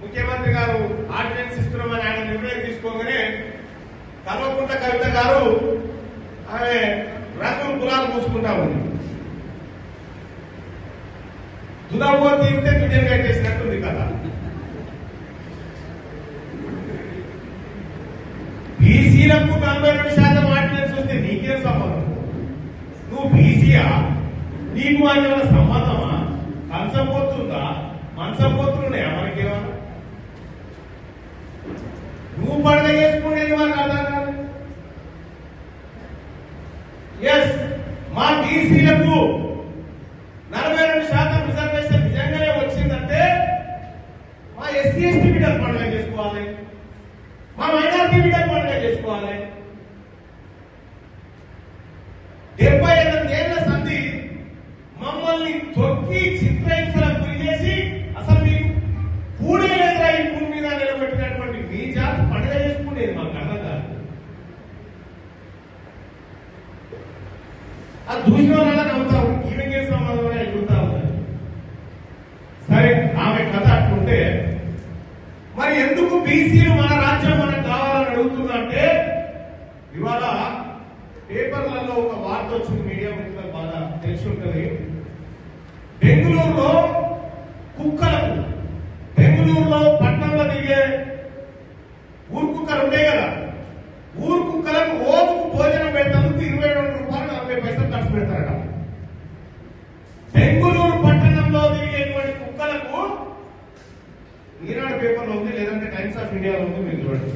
ముఖ్యమంత్రి గారు ఆర్డినెన్స్ ఇస్తున్నామని ఆయన నిర్ణయం తీసుకోగానే కల్వకుంట కవిత గారు ఆమె రంగులు గులాలు పూసుకుంటా ఉంది. దుదాబో తీరితే దుడ్డని కట్టేసినట్టుంది కదా బీసీలకు నలభై రెండు శాతం ఆర్డినెన్స్ వస్తే నీకేం సంబంధం? నువ్వు బీసీయా? నీకు ఆయన సంబంధమా? కంచం పోతుందా మంచం పోతున్నాయా మనకి నువ్వు పండుగ చేసుకునేది మాకు అర్థం కాదు ఎస్ మా బీసీలకు నలభై రెండు శాతం రిజర్వేషన్ నిజంగానే వచ్చిందంటే మా ఎస్సీ ఎస్టీ బిడ్డలు పండుగ చేసుకోవాలి. మా మైనార్టీ బిడ్డలు పండుగ చేసుకోవాలి. అది చూసిన వాళ్ళ నవ్వుతాం ఈమెకే సంబంధం ఎగురుతా ఉంది సరే ఆమె కథ అట్లుంటే మరి ఎందుకు బీసీలు మన రాజ్యం మనకు కావాలని అడుగుతుందంటే ఇవాళ పేపర్లలో ఒక వార్త వచ్చింది మీడియా మిత్రులకు బాగా తెలిసి ఉంటుంది బెంగళూరులో కుక్కలకు బెంగళూరులో పట్టణంలో దిగే బెంగళూరు పట్టణంలో తిరిగేటువంటి కుక్కలకు ఈనాడు పేపర్లో ఉంది లేదంటే టైమ్స్ ఆఫ్ ఇండియాలో ఉంది మీరు చూడండి.